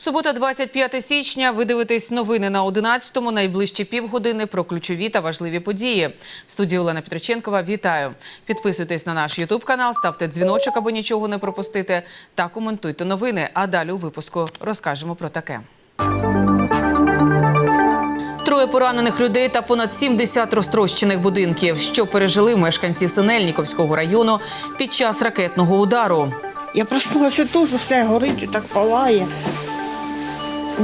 Субота, 25 січня. Ви дивитесь новини на 11-му. Найближчі півгодини про ключові та важливі події. В студії Олена Петроченкова. Вітаю! Підписуйтесь на наш Ютуб канал, ставте дзвіночок, аби нічого не пропустити, та коментуйте новини. А далі у випуску розкажемо про таке. Троє поранених людей та понад 70 розтрощених будинків, що пережили мешканці Синельніковського району під час ракетного удару. Я проснулася теж, все горить, так палає.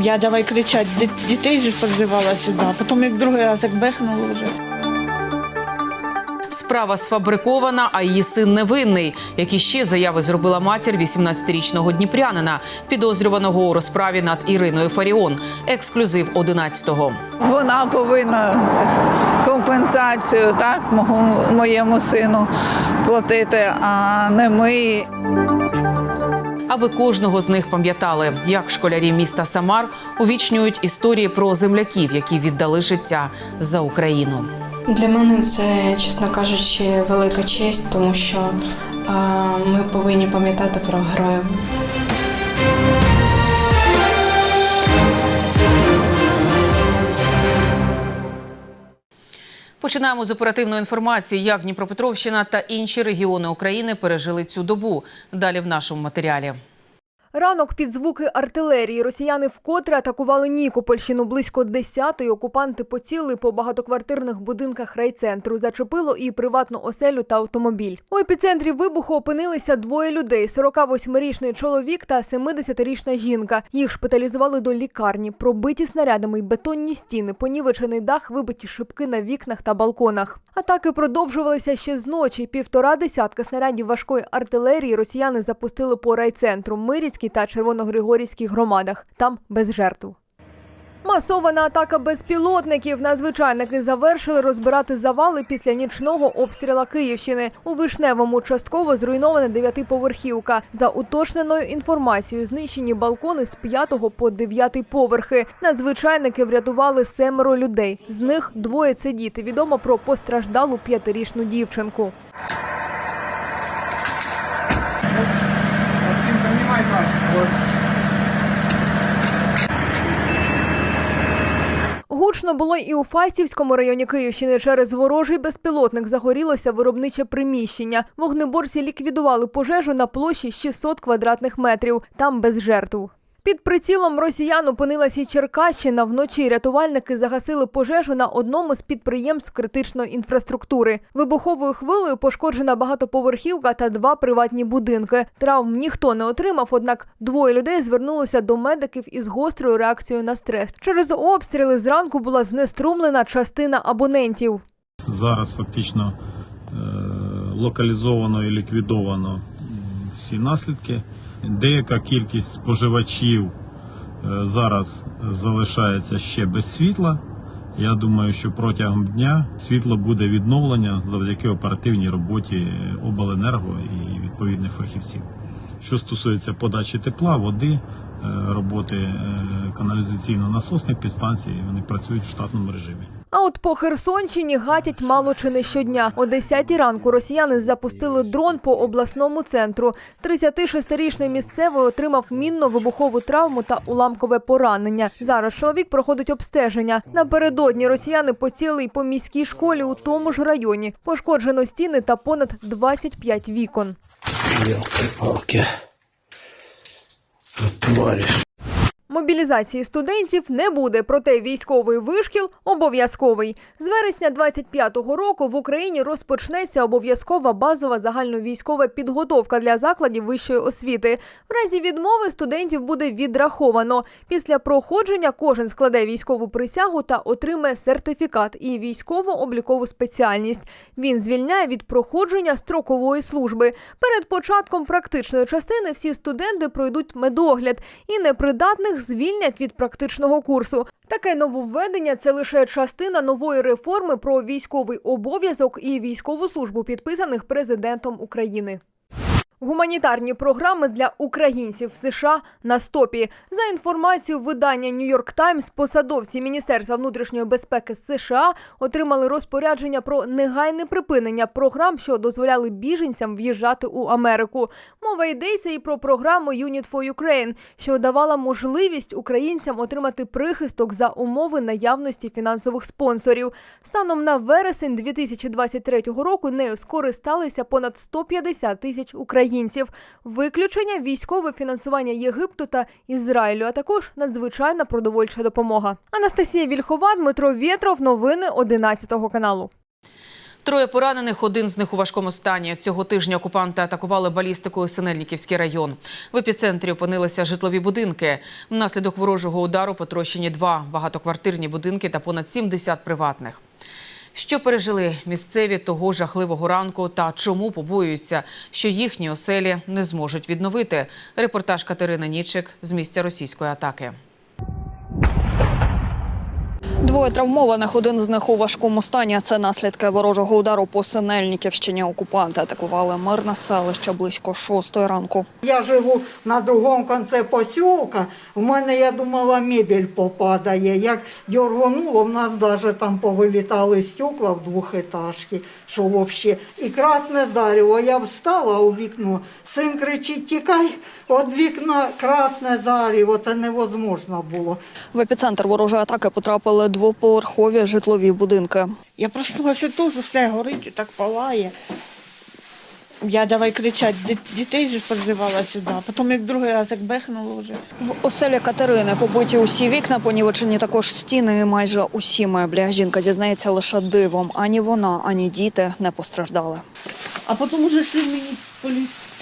Я давай кричати, «Ді- дітей ж позивала сюди. Потім як другий раз як бехнуло вже. Справа сфабрикована, а її син невинний. Які ще заяви зробила матір 18-річного дніпрянина, підозрюваного у розправі над Іриною Фаріон. Ексклюзив 11-го. Вона повинна компенсацію так мого- моєму сину платити, а не ми. Аби кожного з них пам'ятали, як школярі міста Самар увічнюють історії про земляків, які віддали життя за Україну. Для мене це, чесно кажучи, велика честь, тому що ми повинні пам'ятати про героїв. Починаємо з оперативної інформації, як Дніпропетровщина та інші регіони України пережили цю добу. Далі в нашому матеріалі. Ранок під звуки артилерії росіяни вкотре атакували Нікопольщину. Близько 10-ї окупанти поцілили по багатоквартирних будинках райцентру. Зачепило і приватну оселю та автомобіль. У епіцентрі вибуху опинилися двоє людей: 48-річний чоловік та 70-річна жінка. Їх шпиталізували до лікарні. Пробиті снарядами й бетонні стіни, понівечений дах, вибиті шибки на вікнах та балконах. Атаки продовжувалися ще з ночі. Півтора десятка снарядів важкої артилерії росіяни запустили по райцентру, Мирівській та Червоногригорівській громадах. Там без жертв. Масована атака безпілотників. Надзвичайники завершили розбирати завали після нічного обстріла Київщини. У Вишневому частково зруйнована дев'ятиповерхівка. За уточненою інформацією, знищені балкони з п'ятого по дев'ятий поверхи. Надзвичайники врятували семеро людей. З них двоє це діти. Відомо про постраждалу п'ятирічну дівчинку. Гучно було і у Фастівському районі Київщини. Через ворожий безпілотник загорілося виробниче приміщення. Вогнеборці ліквідували пожежу на площі 600 квадратних метрів. Там без жертв. Під прицілом росіян опинилася і Черкащина. Вночі рятувальники загасили пожежу на одному з підприємств критичної інфраструктури. Вибуховою хвилею пошкоджена багатоповерхівка та два приватні будинки. Травм ніхто не отримав, однак двоє людей звернулися до медиків із гострою реакцією на стрес. Через обстріли зранку була знеструмлена частина абонентів. Зараз фактично е, локалізовано і ліквідовано всі наслідки. Деяка кількість споживачів е, зараз залишається ще без світла. Я думаю, що протягом дня світло буде відновлення завдяки оперативній роботі обленерго і відповідних фахівців. Що стосується подачі тепла, води, е, роботи е, каналізаційно-насосних підстанцій, вони працюють в штатному режимі. А от по Херсонщині гатять мало чи не щодня. О 10 ранку росіяни запустили дрон по обласному центру. 36-річний місцевий отримав мінно-вибухову травму та уламкове поранення. Зараз чоловік проходить обстеження. Напередодні росіяни поцілили й по міській школі у тому ж районі. Пошкоджено стіни та понад 25 вікон. Елки-палки. Мобілізації студентів не буде, проте військовий вишкіл обов'язковий. З вересня 25-го року в Україні розпочнеться обов'язкова базова загальновійськова підготовка для закладів вищої освіти. В разі відмови студентів буде відраховано. Після проходження кожен складе військову присягу та отримає сертифікат і військово-облікову спеціальність. Він звільняє від проходження строкової служби. Перед початком практичної частини всі студенти пройдуть медогляд і непридатних звільнять від практичного курсу. Таке нововведення це лише частина нової реформи про військовий обов'язок і військову службу, підписаних президентом України. Гуманітарні програми для українців в США на стопі. За інформацією видання York Times, посадовці Міністерства внутрішньої безпеки США отримали розпорядження про негайне припинення програм, що дозволяли біженцям в'їжджати у Америку. Мова йдеться і про програму Unit for Ukraine, що давала можливість українцям отримати прихисток за умови наявності фінансових спонсорів. Станом на вересень 2023 року нею скористалися понад 150 тисяч українців. Виключення військове фінансування Єгипту та Ізраїлю, а також надзвичайна продовольча допомога. Анастасія Вільхова, Дмитро Вєтров. Новини 11 каналу. Троє поранених, один з них у важкому стані. Цього тижня окупанти атакували балістикою Синельниківський район. В епіцентрі опинилися житлові будинки. Внаслідок ворожого удару потрощені два багатоквартирні будинки та понад 70 приватних. Що пережили місцеві того жахливого ранку та чому побоюються, що їхні оселі не зможуть відновити? Репортаж Катерини Нічик з місця російської атаки. Двоє травмованих, один з них у важкому стані. Це наслідки ворожого удару по Синельниківщині. Окупанти атакували мирне селище близько шостої ранку. Я живу на другому кінці посілка. У мене, я думала, мебель попадає. Як дьоргануло, в нас навіть там повилітали стекла в двохетажці, що взагалі. І красне зарево. Я встала у вікно. Син кричить, тікай від вікна, красне зарево. Це невозможно було. В епіцентр ворожої атаки потрапили двоповерхові житлові будинки. Я проснулася теж, все горить, так палає. Я давай кричати, дітей ж позивала сюди. Потім як другий раз як бехнуло вже. В оселі Катерини побиті усі вікна, понівечені також стіни, і майже усі меблі. Жінка зізнається лише дивом. Ані вона, ані діти не постраждали. А потім уже син мені поліз.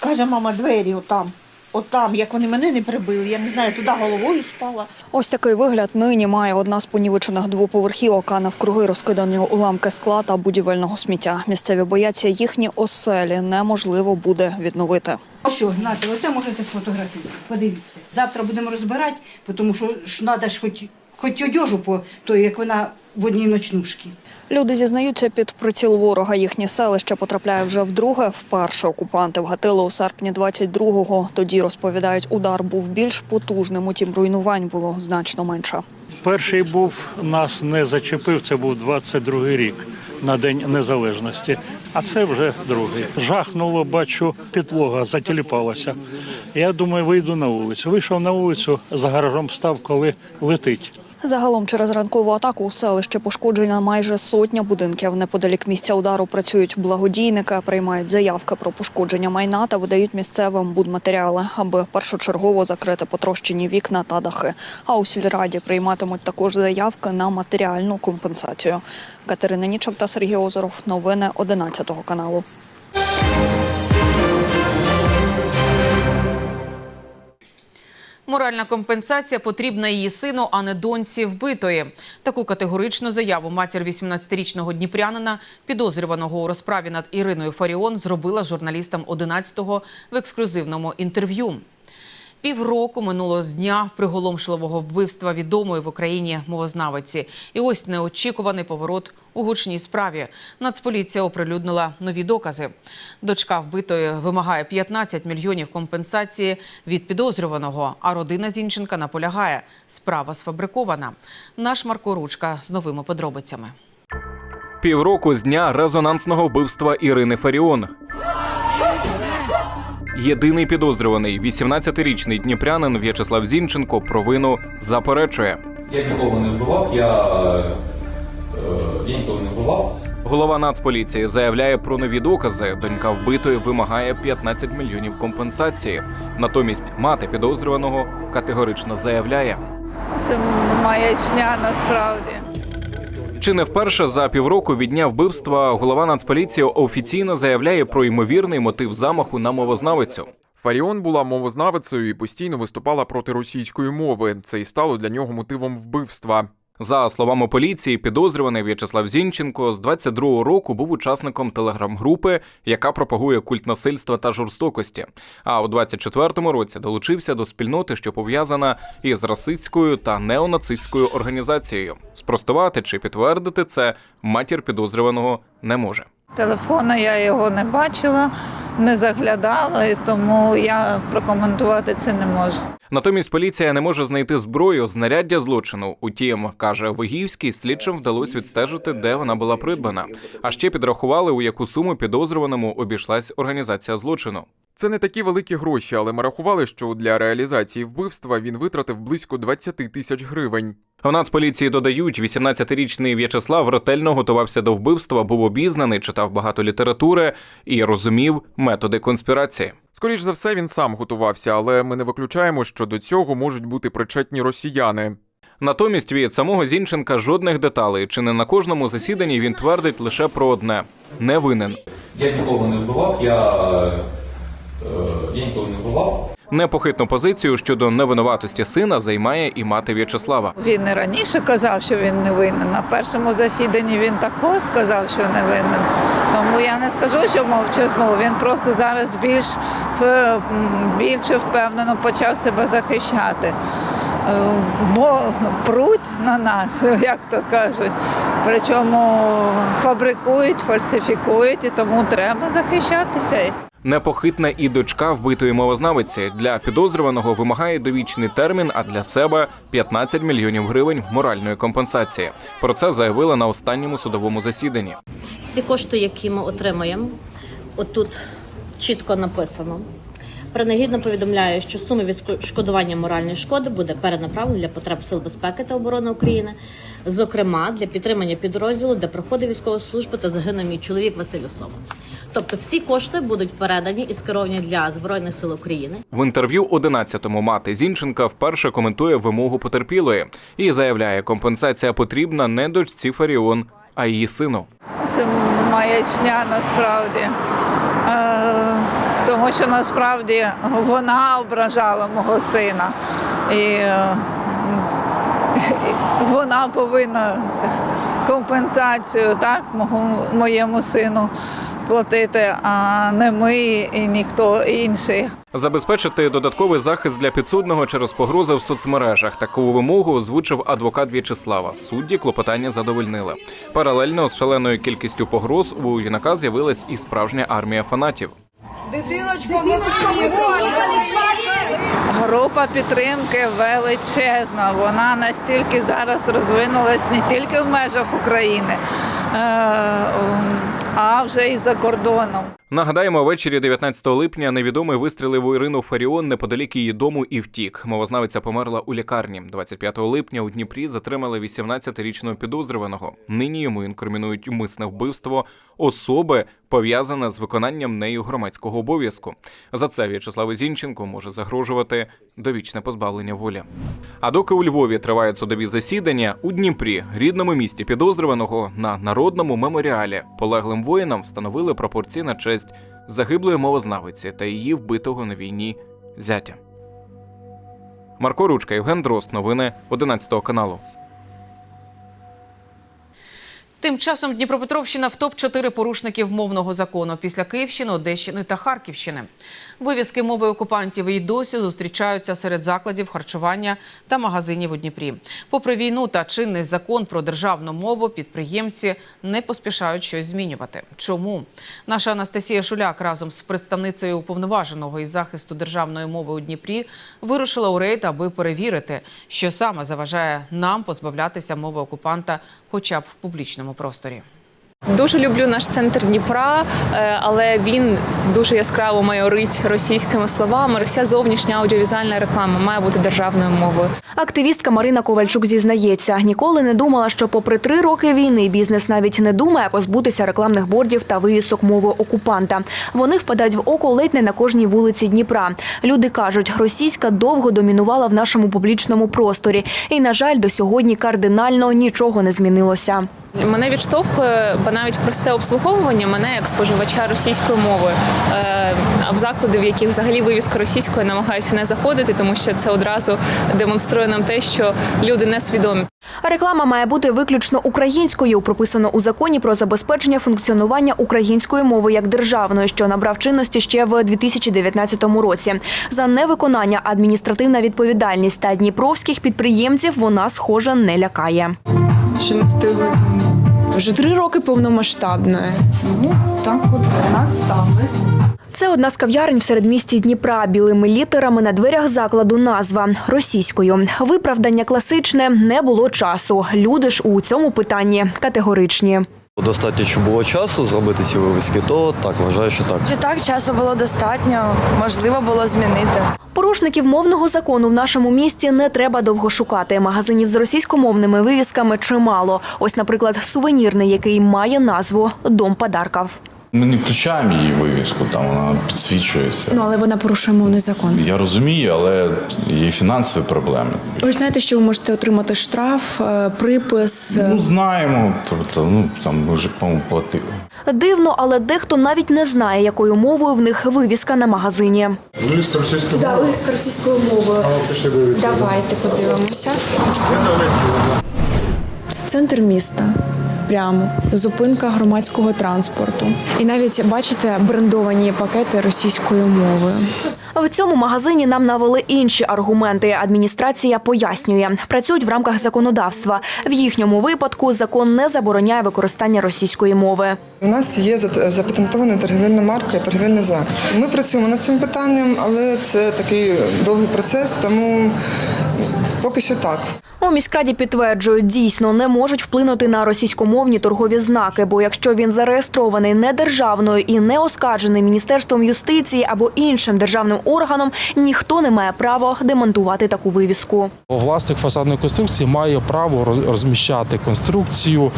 Каже, мама, двері отам. Отам, як вони мене не прибили. Я не знаю, туди головою спала. Ось такий вигляд нині має одна з понівечених двоповерхівок, а навкруги розкидані уламки скла та будівельного сміття. Місцеві бояться їхні оселі неможливо буде відновити. Ось, знаєте, оце можете сфотографувати. Подивіться. Завтра будемо розбирати, тому що ж треба ж хоч, хоч одежу по той, як вона в одній ночнушці. Люди зізнаються під приціл ворога. Їхнє селище потрапляє вже вдруге. Вперше окупанти вгатили у серпні 22-го. Тоді розповідають, удар був більш потужним, утім руйнувань було значно менше. Перший був нас не зачепив. Це був 22-й рік на День Незалежності. А це вже другий. Жахнуло, бачу, підлога затіліпалася. Я думаю, вийду на вулицю. Вийшов на вулицю, за гаражом став, коли летить. Загалом через ранкову атаку у селищі пошкоджена майже сотня будинків. Неподалік місця удару працюють благодійники, приймають заявки про пошкодження майна та видають місцевим будматеріали, аби першочергово закрити потрощені вікна та дахи. А у сільраді прийматимуть також заявки на матеріальну компенсацію. Катерина Нічок та Сергій Озеров. Новини 11 каналу. Моральна компенсація потрібна її сину, а не доньці вбитої. Таку категоричну заяву матір 18-річного дніпрянина, підозрюваного у розправі над Іриною Фаріон, зробила журналістам 11-го в ексклюзивному інтерв'ю. Півроку минуло з дня приголомшливого вбивства відомої в Україні мовознавиці. І ось неочікуваний поворот у гучній справі. Нацполіція оприлюднила нові докази. Дочка вбитої вимагає 15 мільйонів компенсації від підозрюваного. А родина Зінченка наполягає, справа сфабрикована. Наш Марко Ручка з новими подробицями. Півроку з дня резонансного вбивства Ірини Фаріон. Єдиний підозрюваний, 18-річний дніпрянин В'ячеслав Зінченко, провину заперечує. Я нікого не вбивав, я, е, е, я нікого не вбивав. Голова Нацполіції заявляє про нові докази. Донька вбитої вимагає 15 мільйонів компенсації. Натомість мати підозрюваного категорично заявляє. Це маячня насправді. Чи не вперше за півроку від дня вбивства голова Нацполіції офіційно заявляє про ймовірний мотив замаху на мовознавицю. Фаріон була мовознавицею і постійно виступала проти російської мови. Це і стало для нього мотивом вбивства. За словами поліції, підозрюваний В'ячеслав Зінченко з 22-го року був учасником телеграм-групи, яка пропагує культ насильства та жорстокості. А у 24-му році долучився до спільноти, що пов'язана із расистською та неонацистською організацією. Спростувати чи підтвердити це матір підозрюваного не може. Телефона я його не бачила, не заглядала, і тому я прокоментувати це не можу. Натомість поліція не може знайти зброю, знаряддя злочину. Утім, каже Вигівський, слідчим вдалося відстежити, де вона була придбана. А ще підрахували, у яку суму підозрюваному обійшлась організація злочину. Це не такі великі гроші, але ми рахували, що для реалізації вбивства він витратив близько 20 тисяч гривень. В Нацполіції додають, 18-річний В'ячеслав ретельно готувався до вбивства, був обізнаний, читав багато літератури і розумів методи конспірації. Скоріш за все, він сам готувався, але ми не виключаємо, що до цього можуть бути причетні росіяни. Натомість від самого Зінченка жодних деталей. Чи не на кожному засіданні він твердить лише про одне не винен. Я нікого не вбивав, я, е, я нікого не вбивав. Непохитну позицію щодо невинуватості сина займає і мати В'ячеслава. Він і раніше казав, що він не винен. На першому засіданні він також сказав, що не винен. Тому я не скажу, що мовчазну. Він просто зараз більш е, більше впевнено почав себе захищати. Е, Бо пруть на нас, як то кажуть. Причому фабрикують, фальсифікують, і тому треба захищатися. Непохитна і дочка вбитої мовознавиці для підозрюваного вимагає довічний термін, а для себе 15 мільйонів гривень моральної компенсації. Про це заявила на останньому судовому засіданні. Всі кошти, які ми отримаємо, отут чітко написано. Принагідно повідомляю, що сума відшкодування моральної шкоди буде перенаправлена для потреб Сил безпеки та оборони України, зокрема для підтримання підрозділу, де проходить військову службу та загинув мій чоловік Василь Осома. Тобто всі кошти будуть передані і скеровані для Збройних сил України. В інтерв'ю 11-му мати Зінченка вперше коментує вимогу потерпілої і заявляє, компенсація потрібна не дочці Фаріон, а її сину. Це маячня насправді. Е, тому що насправді вона ображала мого сина. І е, вона повинна компенсацію так, моєму сину платити, а не ми і ніхто інший. Забезпечити додатковий захист для підсудного через погрози в соцмережах. Таку вимогу озвучив адвокат В'ячеслава. Судді клопотання задовольнили. Паралельно з шаленою кількістю погроз у юнака з'явилась і справжня армія фанатів. Дитиночко, Група підтримки величезна. Вона настільки зараз розвинулась не тільки в межах України, е, а вже і за кордоном. Нагадаємо, ввечері 19 липня невідомий вистрілив у Ірину Фаріон неподалік її дому і втік. Мовознавиця померла у лікарні. 25 липня у Дніпрі затримали 18-річного підозрюваного. Нині йому інкримінують умисне вбивство особи, пов'язане з виконанням нею громадського обов'язку. За це В'ячеславу Зінченко може загрожувати довічне позбавлення волі. А доки у Львові тривають судові засідання, у Дніпрі, рідному місті підозрюваного на народному меморіалі, полеглим воїнам встановили пропорції на честь загиблої мовознавиці та її вбитого на війні зятя. Марко Ручка, Євген Дрозд. Новини 11 каналу. Тим часом Дніпропетровщина в топ-4 порушників мовного закону після Київщини, Одещини та Харківщини. Вивіски мови окупантів і досі зустрічаються серед закладів харчування та магазинів у Дніпрі. Попри війну та чинний закон про державну мову, підприємці не поспішають щось змінювати. Чому наша Анастасія Шуляк разом з представницею уповноваженого із захисту державної мови у Дніпрі вирушила у рейд, аби перевірити, що саме заважає нам позбавлятися мови окупанта, хоча б в публічному просторі. Дуже люблю наш центр Дніпра, е, але він дуже яскраво майорить російськими словами. Вся зовнішня аудіовізуальна реклама має бути державною мовою. Активістка Марина Ковальчук зізнається, ніколи не думала, що попри три роки війни бізнес навіть не думає позбутися рекламних бордів та вивісок мови окупанта. Вони впадають в око ледь не на кожній вулиці Дніпра. Люди кажуть, російська довго домінувала в нашому публічному просторі, і на жаль, до сьогодні кардинально нічого не змінилося. Мене відштовхує, бо навіть просте обслуговування мене як споживача російської мови. Е, А в заклади, в яких взагалі вивіска російською, намагаюся не заходити, тому що це одразу демонструє нам те, що люди несвідомі. Реклама має бути виключно українською, прописано у законі про забезпечення функціонування української мови як державної, що набрав чинності ще в 2019 році. За невиконання адміністративна відповідальність та дніпровських підприємців вона схоже не лякає. Ще не встигли Вже три роки повномасштабної. Ну так от вона сталося. Це одна з кав'ярень в середмісті Дніпра. Білими літерами на дверях закладу назва російською. Виправдання класичне не було часу. Люди ж у цьому питанні категоричні. Достатньо, щоб було часу зробити ці вивіски, то так вважаю, що так. Так, часу було достатньо, можливо було змінити. Порушників мовного закону в нашому місті не треба довго шукати. Магазинів з російськомовними вивісками чимало. Ось, наприклад, сувенірний, який має назву Дом подарків. Ми не включаємо її вивіску, там вона підсвічується. Ну але вона порушує мовний закон. Я розумію, але є фінансові проблеми. Ви ж знаєте, що ви можете отримати штраф, е, припис. е, Ну знаємо, тобто, ну там ми вже по-моєму платили. Дивно, але дехто навіть не знає, якою мовою в них вивіска на магазині. Вивіска російською Да, вивіска російською мовою. Давайте подивимося. Центр міста. Прямо зупинка громадського транспорту. І навіть бачите брендовані пакети російською мовою. В цьому магазині нам навели інші аргументи. Адміністрація пояснює, працюють в рамках законодавства. В їхньому випадку закон не забороняє використання російської мови. У нас є запатентована торгівельна марка, торгівельний знак. Ми працюємо над цим питанням, але це такий довгий процес, тому поки що так. У міськраді підтверджують, дійсно не можуть вплинути на російськомовні торгові знаки, бо якщо він зареєстрований не державною і не оскаржений міністерством юстиції або іншим державним органом, ніхто не має права демонтувати таку вивіску. Власник фасадної конструкції має право роз- розміщати конструкцію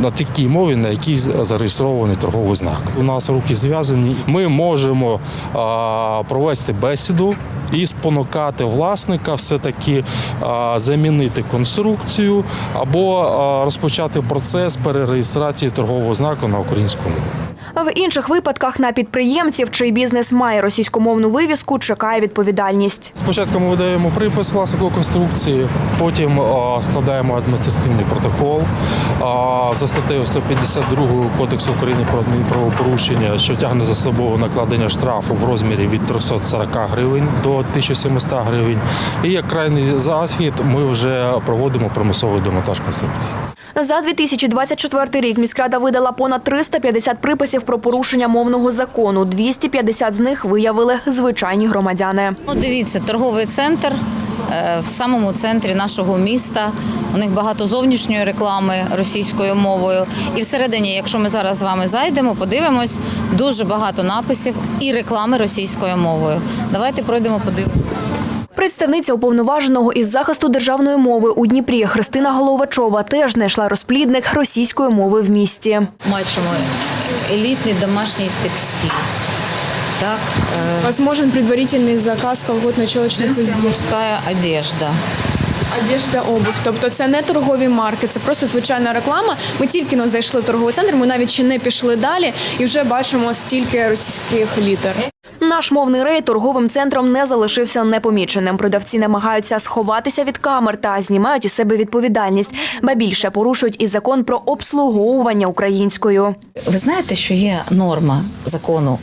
на такій мові, на якій зареєстрований торговий знак. У нас руки зв'язані. Ми можемо провести бесіду і спонукати власника все-таки е, замінити конструкцію або розпочати процес перереєстрації торгового знаку на українську мову. В інших випадках на підприємців, чий бізнес має російськомовну вивіску, чекає відповідальність. Спочатку ми видаємо припис власнику конструкції, потім складаємо адміністративний протокол за статтею 152 Кодексу України про адмінправопорушення, що тягне за собою накладення штрафу в розмірі від 340 гривень до 1700 гривень. І як крайній захід ми вже проводимо примусовий демонтаж конструкції. За 2024 рік міськрада видала понад 350 приписів про порушення мовного закону. 250 з них виявили звичайні громадяни. Ну, дивіться, торговий центр е, в самому центрі нашого міста. У них багато зовнішньої реклами російською мовою. І всередині, якщо ми зараз з вами зайдемо, подивимось, дуже багато написів і реклами російською мовою. Давайте пройдемо, подивимось. Представниця уповноваженого із захисту державної мови у Дніпрі Христина Головачова теж знайшла розплідник російської мови в місті. Бачимо елітний домашній текстиль. Так, е, Возможен предварительний заказ колготно-чолочних изделий. мужская одежда. Одежда, обув. Тобто це не торгові марки, це просто звичайна реклама. Ми тільки но зайшли в торговий центр, ми навіть ще не пішли далі і вже бачимо стільки російських літер. Наш мовний рейд торговим центром не залишився непоміченим. Продавці намагаються сховатися від камер та знімають із себе відповідальність, ба більше порушують і закон про обслуговування українською. Ви знаєте, що є норма закону,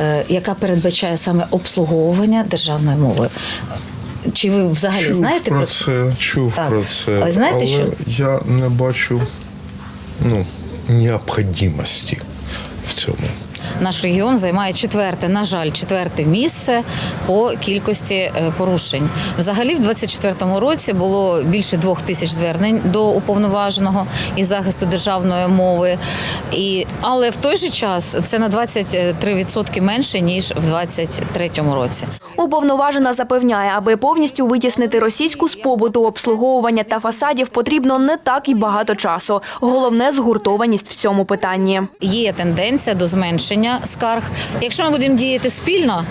е, яка передбачає саме обслуговування державною мовою? Чи ви взагалі чув знаєте про про це? Чув Так. про це. Але знаєте, що- я не бачу ну, необхідності в цьому. Наш регіон займає четверте, на жаль, четверте місце по кількості е, порушень. Взагалі, в 2024 році було більше двох тисяч звернень до уповноваженого із захисту державної мови. І, але в той же час це на 23% менше ніж в 2023 році. Уповноважена запевняє, аби повністю витіснити російську з побуту, обслуговування та фасадів потрібно не так і багато часу. Головне згуртованість в цьому питанні. Є тенденція до зменшення скарг. Якщо ми будемо діяти спільно,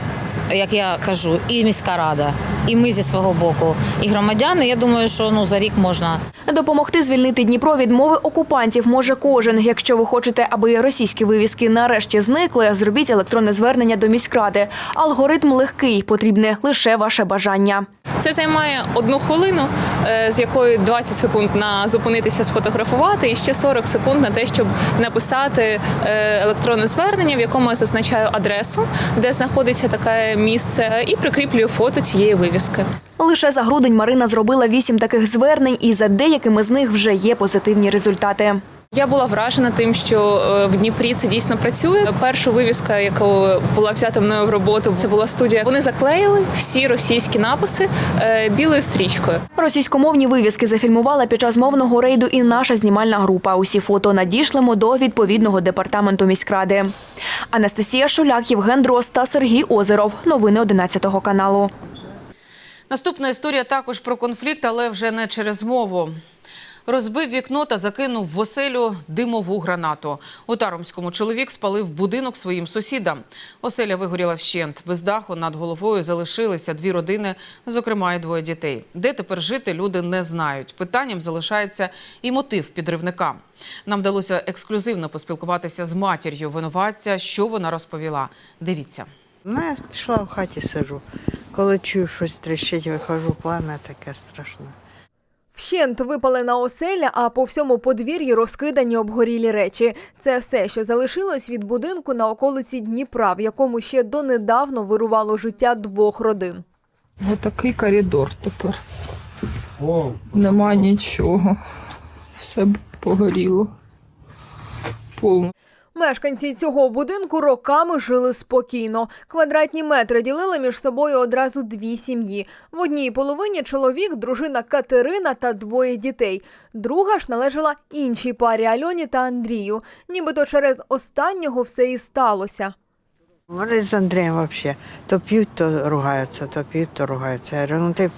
як я кажу, і міська рада, і ми зі свого боку, і громадяни, я думаю, що ну за рік можна Допомогти звільнити Дніпро від мови окупантів може кожен. Якщо ви хочете, аби російські вивіски нарешті зникли, зробіть електронне звернення до міськради. Алгоритм легкий, потрібне лише ваше бажання. Це займає одну хвилину, е, з якої 20 секунд на зупинитися, сфотографувати, і ще 40 секунд на те, щоб написати е, електронне звернення, в якому я зазначаю адресу, де знаходиться таке місце і прикріплюю фото цієї вивіски. Лише за грудень Марина зробила вісім таких звернень, і за деякими з них вже є позитивні результати. Я була вражена тим, що е, в Дніпрі це дійсно працює. Перша вивіска, яка була взята мною в роботу, це була студія. Вони заклеїли всі російські написи е, білою стрічкою. Російськомовні вивіски зафільмувала під час мовного рейду і наша знімальна група. Усі фото надішлемо до відповідного департаменту міськради. Анастасія Шуляк, Євген Дрозд та Сергій Озеров. Новини 11 каналу. Наступна історія також про конфлікт, але вже не через мову. Розбив вікно та закинув в оселю димову гранату. У Таромському чоловік спалив будинок своїм сусідам. Оселя вигоріла вщент. Без даху над головою залишилися дві родини, зокрема і двоє дітей. Де тепер жити, люди не знають. Питанням залишається і мотив підривника. Нам вдалося ексклюзивно поспілкуватися з матір'ю винуватця. Що вона розповіла? Дивіться. Я пішла в хаті сижу. Коли чую щось тріщить, виходжу пламя, таке страшне. Вщент випалена оселя, а по всьому подвір'ї розкидані обгорілі речі. Це все, що залишилось від будинку на околиці Дніпра, в якому ще донедавно вирувало життя двох родин. Отакий коридор тепер. Нема нічого. Все погоріло. Повно. Мешканці цього будинку роками жили спокійно. Квадратні метри ділили між собою одразу дві сім'ї. В одній половині чоловік, дружина Катерина та двоє дітей. Друга ж належала іншій парі Альоні та Андрію. Нібито через останнього все і сталося. Вони з Андрієм взагалі то п'ють, то ругаються, то п'ють, то ругаються. Я говорю, ну ти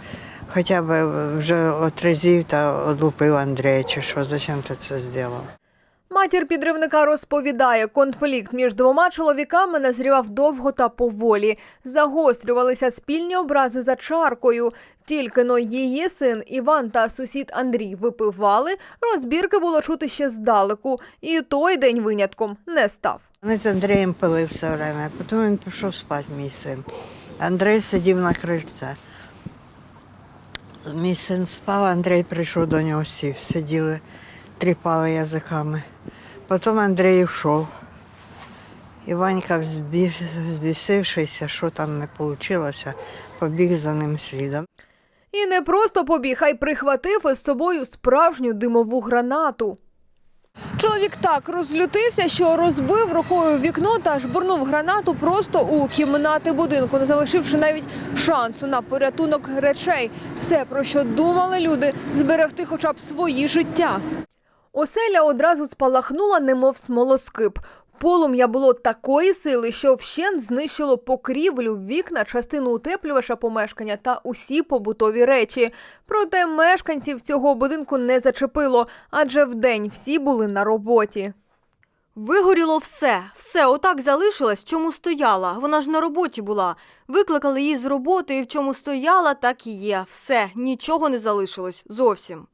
хоча б вже отрезів та одлупив Андрія, чи що, зачем ти це зробив? Матір підривника розповідає, конфлікт між двома чоловіками назрівав довго та поволі. Загострювалися спільні образи за чаркою. Тільки но її син Іван та сусід Андрій випивали, розбірки було чути ще здалеку, і той день винятком не став. Вони з Андрієм пили все время, потім він пішов спати, мій син. Андрій сидів на крильці. Мій син спав, Андрій прийшов до нього сів, сиділи, тріпали язиками. Потім Андрій йшов. Іванька, взбі- взбісившися, що там не вийшло, побіг за ним слідом. І не просто побіг, а й прихватив із собою справжню димову гранату. Чоловік так розлютився, що розбив рукою вікно та жбурнув гранату просто у кімнати будинку, не залишивши навіть шансу на порятунок речей. Все, про що думали люди, зберегти хоча б свої життя. Оселя одразу спалахнула, немов смолоскип. Полум'я було такої сили, що вщент знищило покрівлю, вікна, частину утеплювача помешкання та усі побутові речі. Проте мешканців цього будинку не зачепило, адже вдень всі були на роботі. Вигоріло все, все отак залишилось, чому стояла. Вона ж на роботі була. Викликали її з роботи, і в чому стояла, так і є. Все, нічого не залишилось зовсім.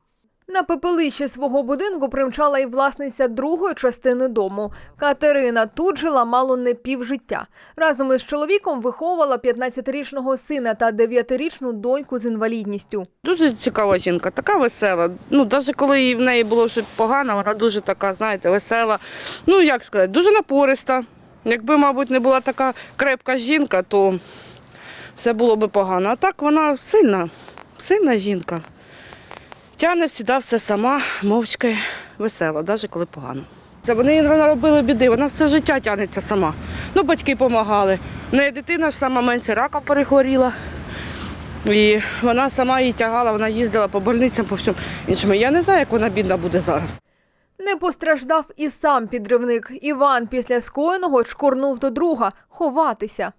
На пепелище свого будинку примчала і власниця другої частини дому. Катерина тут жила мало не півжиття. Разом із чоловіком виховувала 15-річного сина та 9-річну доньку з інвалідністю. Дуже цікава жінка, така весела. Ну, навіть коли в неї було щось погано, вона дуже така, знаєте, весела. Ну, як сказати, дуже напориста. Якби, мабуть, не була така крепка жінка, то все було б погано. А так вона сильна, сильна жінка. Тягне завжди все сама, мовчки, весела, навіть коли погано. Це вони їй наробили біди, вона все життя тягнеться сама. Ну, батьки допомагали. В неї дитина ж сама менше рака перехворіла. І вона сама її тягала, вона їздила по больницям, по всьому іншому. Я не знаю, як вона бідна буде зараз. Не постраждав і сам підривник. Іван після скоєного чкурнув до друга ховатися.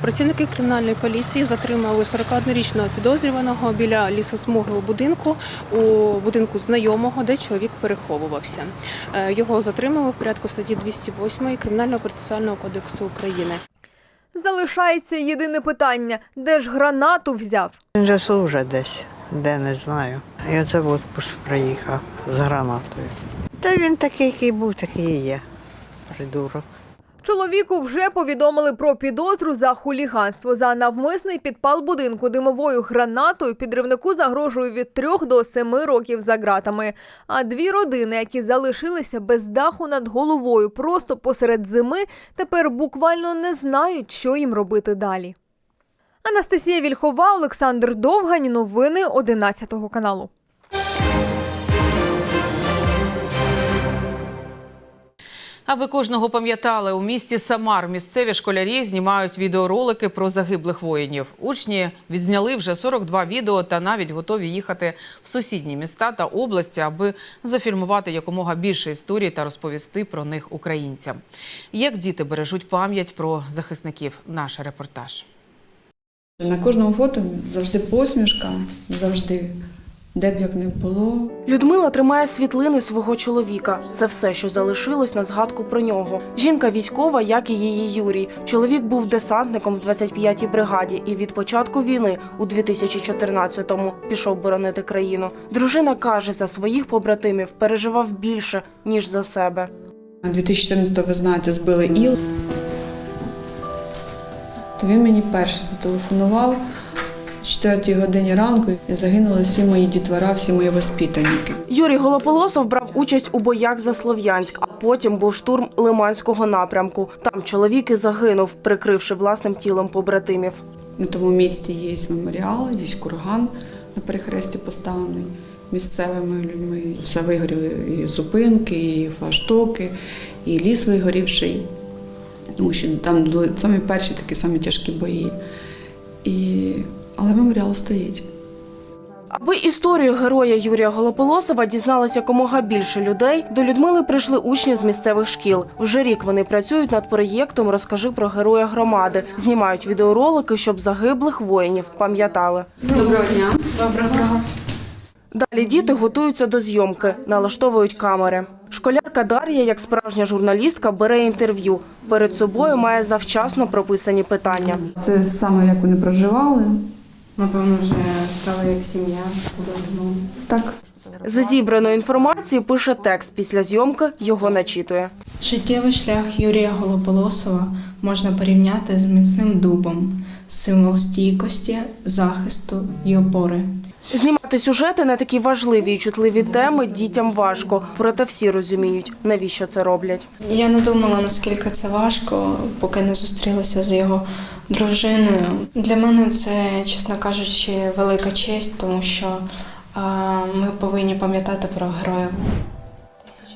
Працівники кримінальної поліції затримали 41-річного підозрюваного біля лісосмуги у будинку у будинку знайомого, де чоловік переховувався. Е, Його затримали в порядку статті 208 Кримінального процесуального кодексу України. Залишається єдине питання: де ж гранату взяв? Він же служить десь, де не знаю. І оце в відпуск приїхав з гранатою. Та він такий, який був, такий і є. Придурок. Чоловіку вже повідомили про підозру за хуліганство. За навмисний підпал будинку димовою гранатою підривнику загрожує від трьох до семи років за ґратами. А дві родини, які залишилися без даху над головою просто посеред зими, тепер буквально не знають, що їм робити далі. Анастасія Вільхова, Олександр Довгань. Новини 11 каналу. Аби кожного пам'ятали, у місті Самар місцеві школярі знімають відеоролики про загиблих воїнів. Учні відзняли вже 42 відео та навіть готові їхати в сусідні міста та області, аби зафільмувати якомога більше історій та розповісти про них українцям. Як діти бережуть пам'ять про захисників? Наш репортаж. На кожному фото завжди посмішка, завжди де б як не було. Людмила тримає світлини свого чоловіка. Це все, що залишилось на згадку про нього. Жінка військова, як і її Юрій. Чоловік був десантником в 25-й бригаді і від початку війни у 2014-му пішов боронити країну. Дружина каже, за своїх побратимів переживав більше ніж за себе. 2014 ви знаєте, збили іл. То він мені перший зателефонував в 4 годині ранку загинули всі мої дітвора, всі мої воспитанники. Юрій Голополосов брав участь у боях за Слов'янськ, а потім був штурм Лиманського напрямку. Там чоловік і загинув, прикривши власним тілом побратимів. На тому місці є меморіал, є курган на перехресті поставлений місцевими людьми. Все вигоріли і зупинки, і флаштоки, і ліс вигорівший, тому що там були самі перші такі самі тяжкі бої. І... Але меморіал стоїть. Аби історію героя Юрія Голополосова дізналось якомога більше людей, до Людмили прийшли учні з місцевих шкіл. Вже рік вони працюють над проєктом Розкажи про героя громади. Знімають відеоролики, щоб загиблих воїнів пам'ятали. Доброго дня. Доброго. Далі діти готуються до зйомки, налаштовують камери. Школярка Дар'я, як справжня журналістка, бере інтерв'ю. Перед собою має завчасно прописані питання. Це саме як вони проживали. Напевно, вже стала як сім'я. Так. За зібраною інформацією пише текст. Після зйомки його начитує. Життєвий шлях Юрія Голополосова можна порівняти з міцним дубом, символ стійкості, захисту і опори. Знімати сюжети на такі важливі і чутливі теми дітям важко, проте всі розуміють, навіщо це роблять. Я не думала, наскільки це важко, поки не зустрілася з його дружиною. Для мене це, чесно кажучи, велика честь, тому що ми повинні пам'ятати про героїв.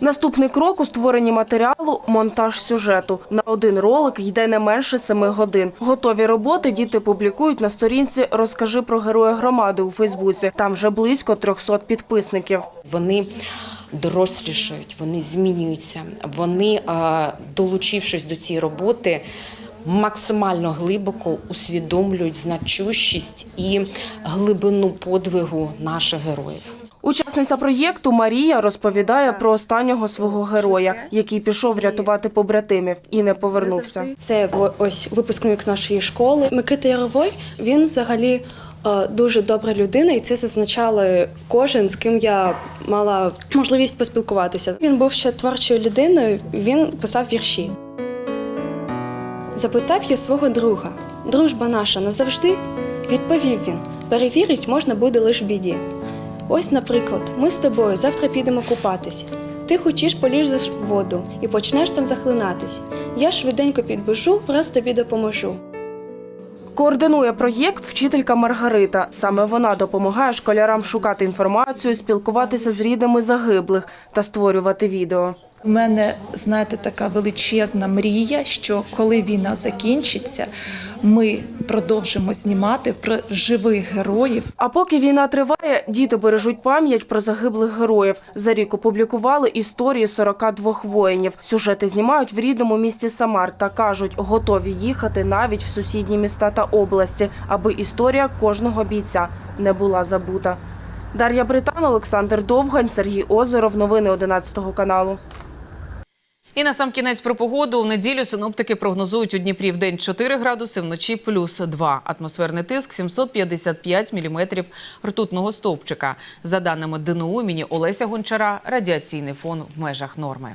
Наступний крок у створенні матеріалу монтаж сюжету. На один ролик йде не менше семи годин. Готові роботи діти публікують на сторінці Розкажи про героя громади у Фейсбуці. Там вже близько 300 підписників. Вони дорослішають, вони змінюються. Вони, долучившись до цієї роботи, максимально глибоко усвідомлюють значущість і глибину подвигу наших героїв. Учасниця проєкту Марія розповідає про останнього свого героя, який пішов рятувати побратимів і не повернувся. Це ось випускник нашої школи. Микита Яровой. Він взагалі е, дуже добра людина, і це зазначали кожен, з ким я мала можливість поспілкуватися. Він був ще творчою людиною. Він писав вірші. Запитав я свого друга: дружба наша назавжди? Відповів він: перевірить можна буде лише біді. Ось, наприклад, ми з тобою завтра підемо купатись. Ти хочеш полізеш в воду і почнеш там захлинатись. Я швиденько підбежу, раз тобі допоможу. Координує проєкт вчителька Маргарита. Саме вона допомагає школярам шукати інформацію, спілкуватися з рідними загиблих та створювати відео. У мене, знаєте, така величезна мрія, що коли війна закінчиться, ми продовжимо знімати про живих героїв. А поки війна триває, діти бережуть пам'ять про загиблих героїв. За рік опублікували історії 42 воїнів. Сюжети знімають в рідному місті Самар та кажуть, готові їхати навіть в сусідні міста та області, аби історія кожного бійця не була забута. Дар'я Британ, Олександр Довгань, Сергій Озеров. Новини 11 каналу. І на сам кінець про погоду. В неділю синоптики прогнозують у Дніпрі в день 4 градуси, вночі плюс 2. Атмосферний тиск 755 міліметрів ртутного стовпчика. За даними ДНУ імені Олеся Гончара, радіаційний фон в межах норми.